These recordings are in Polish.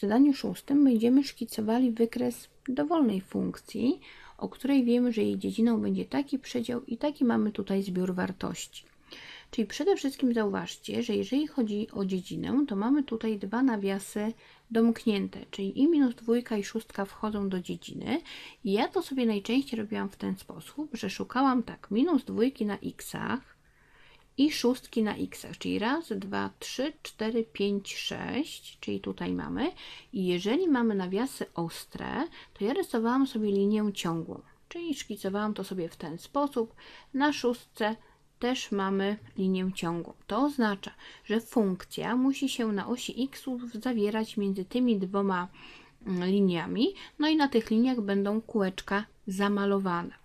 w zadaniu szóstym będziemy szkicowali wykres dowolnej funkcji, o której wiemy, że jej dziedziną będzie taki przedział i taki mamy tutaj zbiór wartości. Czyli przede wszystkim zauważcie, że jeżeli chodzi o dziedzinę, to mamy tutaj dwa nawiasy domknięte, czyli i minus dwójka i szóstka wchodzą do dziedziny. I ja to sobie najczęściej robiłam w ten sposób, że szukałam tak minus dwójki na xach i szóstki na xach, czyli raz, dwa, trzy, cztery, pięć, sześć, czyli tutaj mamy. I jeżeli mamy nawiasy ostre, to ja rysowałam sobie linię ciągłą, czyli szkicowałam to sobie w ten sposób. Na szóstce też mamy linię ciągłą. To oznacza, że funkcja musi się na osi x zawierać między tymi dwoma mm, liniami, no i na tych liniach będą kółeczka zamalowane.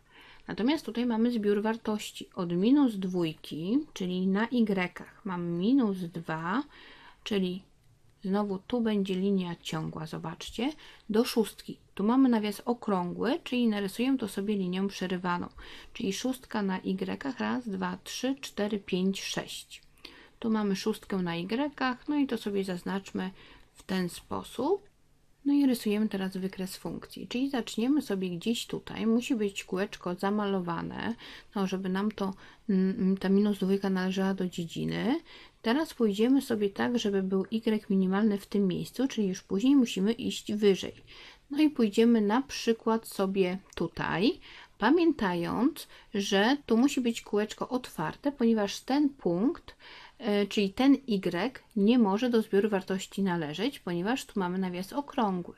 Natomiast tutaj mamy zbiór wartości od minus dwójki, czyli na y mamy minus 2, czyli Znowu tu będzie linia ciągła, zobaczcie, do szóstki. Tu mamy nawias okrągły, czyli narysuję to sobie linią przerywaną, czyli szóstka na y, raz, dwa, trzy, cztery, pięć, sześć. Tu mamy szóstkę na y, no i to sobie zaznaczmy w ten sposób. No i rysujemy teraz wykres funkcji, czyli zaczniemy sobie gdzieś tutaj, musi być kółeczko zamalowane, no żeby nam to, mm, ta minus dwójka należała do dziedziny. Teraz pójdziemy sobie tak, żeby był y minimalny w tym miejscu, czyli już później musimy iść wyżej. No i pójdziemy na przykład sobie tutaj, pamiętając, że tu musi być kółeczko otwarte, ponieważ ten punkt czyli ten y nie może do zbioru wartości należeć, ponieważ tu mamy nawias okrągły.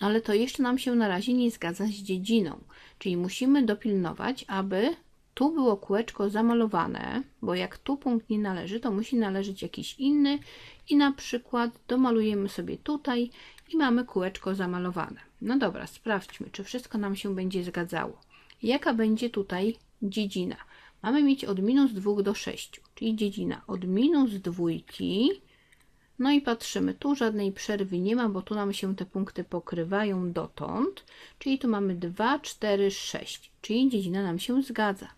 No ale to jeszcze nam się na razie nie zgadza z dziedziną, czyli musimy dopilnować, aby tu było kółeczko zamalowane, bo jak tu punkt nie należy, to musi należeć jakiś inny i na przykład domalujemy sobie tutaj i mamy kółeczko zamalowane. No dobra, sprawdźmy, czy wszystko nam się będzie zgadzało. Jaka będzie tutaj dziedzina? Mamy mieć od minus 2 do 6, czyli dziedzina od minus 2. No i patrzymy, tu żadnej przerwy nie ma, bo tu nam się te punkty pokrywają dotąd, czyli tu mamy 2, 4, 6, czyli dziedzina nam się zgadza.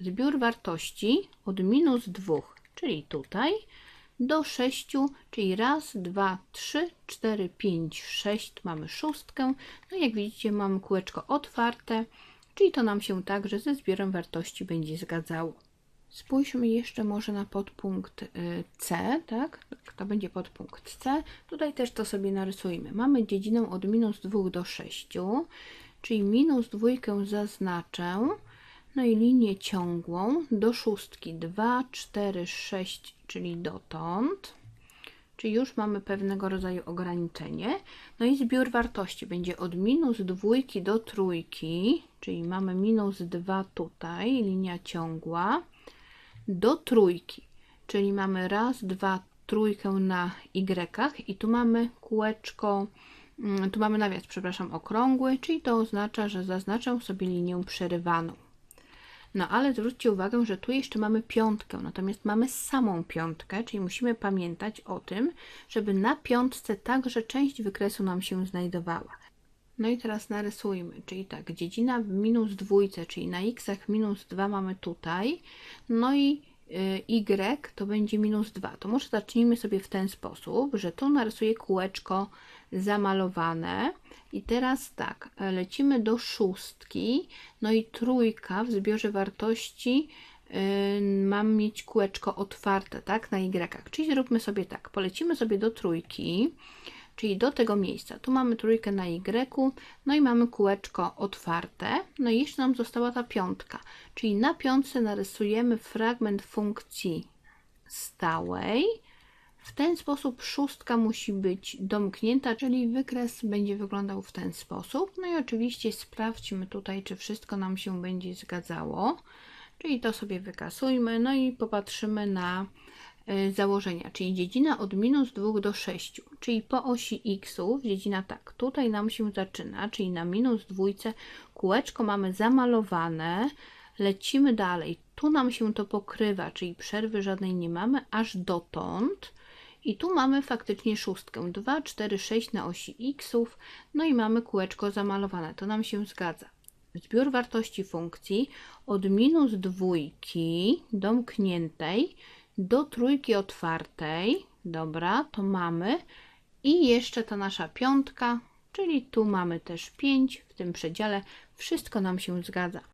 Zbiór wartości od minus 2, czyli tutaj, do 6, czyli raz, 2, 3, 4, 5, 6, mamy szóstkę. No i jak widzicie, mamy kółeczko otwarte, czyli to nam się także ze zbiorem wartości będzie zgadzało. Spójrzmy jeszcze może na podpunkt y, C, tak? To będzie podpunkt C. Tutaj też to sobie narysujmy. Mamy dziedzinę od minus 2 do 6, czyli minus dwójkę zaznaczę, no i linię ciągłą do szóstki 2, 4, 6, czyli dotąd czyli już mamy pewnego rodzaju ograniczenie. No i zbiór wartości będzie od minus dwójki do trójki, czyli mamy minus 2 tutaj, linia ciągła, do trójki, czyli mamy raz, dwa, trójkę na y i tu mamy kółeczko, mm, tu mamy nawias, przepraszam, okrągły, czyli to oznacza, że zaznaczę sobie linię przerywaną. No ale zwróćcie uwagę, że tu jeszcze mamy piątkę, natomiast mamy samą piątkę, czyli musimy pamiętać o tym, żeby na piątce także część wykresu nam się znajdowała. No i teraz narysujmy, czyli tak, dziedzina w minus dwójce, czyli na x minus 2 mamy tutaj, no i y to będzie minus 2. To może zacznijmy sobie w ten sposób, że tu narysuję kółeczko zamalowane i teraz tak, lecimy do szóstki, no i trójka w zbiorze wartości yy, mam mieć kółeczko otwarte, tak, na y. Czyli zróbmy sobie tak, polecimy sobie do trójki, czyli do tego miejsca. Tu mamy trójkę na y, no i mamy kółeczko otwarte, no i jeszcze nam została ta piątka, czyli na piątce narysujemy fragment funkcji stałej, w ten sposób szóstka musi być domknięta, czyli wykres będzie wyglądał w ten sposób. No i oczywiście sprawdźmy tutaj, czy wszystko nam się będzie zgadzało. Czyli to sobie wykasujmy, no i popatrzymy na założenia, czyli dziedzina od minus 2 do 6, czyli po osi x, dziedzina tak, tutaj nam się zaczyna, czyli na minus dwójce kółeczko mamy zamalowane, lecimy dalej, tu nam się to pokrywa, czyli przerwy żadnej nie mamy, aż dotąd, i tu mamy faktycznie szóstkę. 2, 4, 6 na osi x, no i mamy kółeczko zamalowane. To nam się zgadza. Zbiór wartości funkcji od minus dwójki domkniętej do trójki otwartej. Dobra, to mamy I jeszcze ta nasza piątka, czyli tu mamy też 5 w tym przedziale. Wszystko nam się zgadza.